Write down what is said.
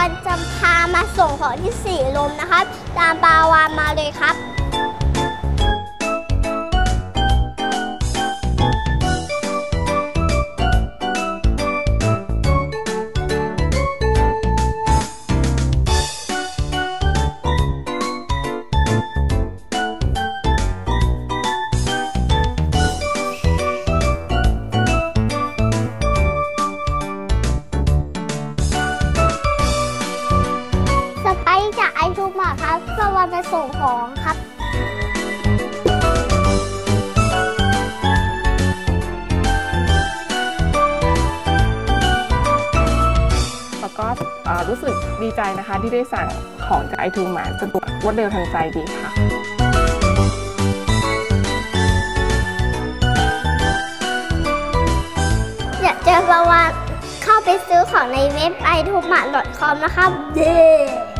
วันจะพามาส่งของที่สี่ลมนะครับ ตามปาวานมาเลยครับ ครับปาวานไปส่งของครับแล้วก็รู้สึกดีใจนะคะที่ได้สั่งของจากไอทูมาสะดวกรวดเร็วทันใจดีค่ะอยากเจอปาวานเข้าไปซื้อของในเว็บ i t u m a c o m นะครับเย้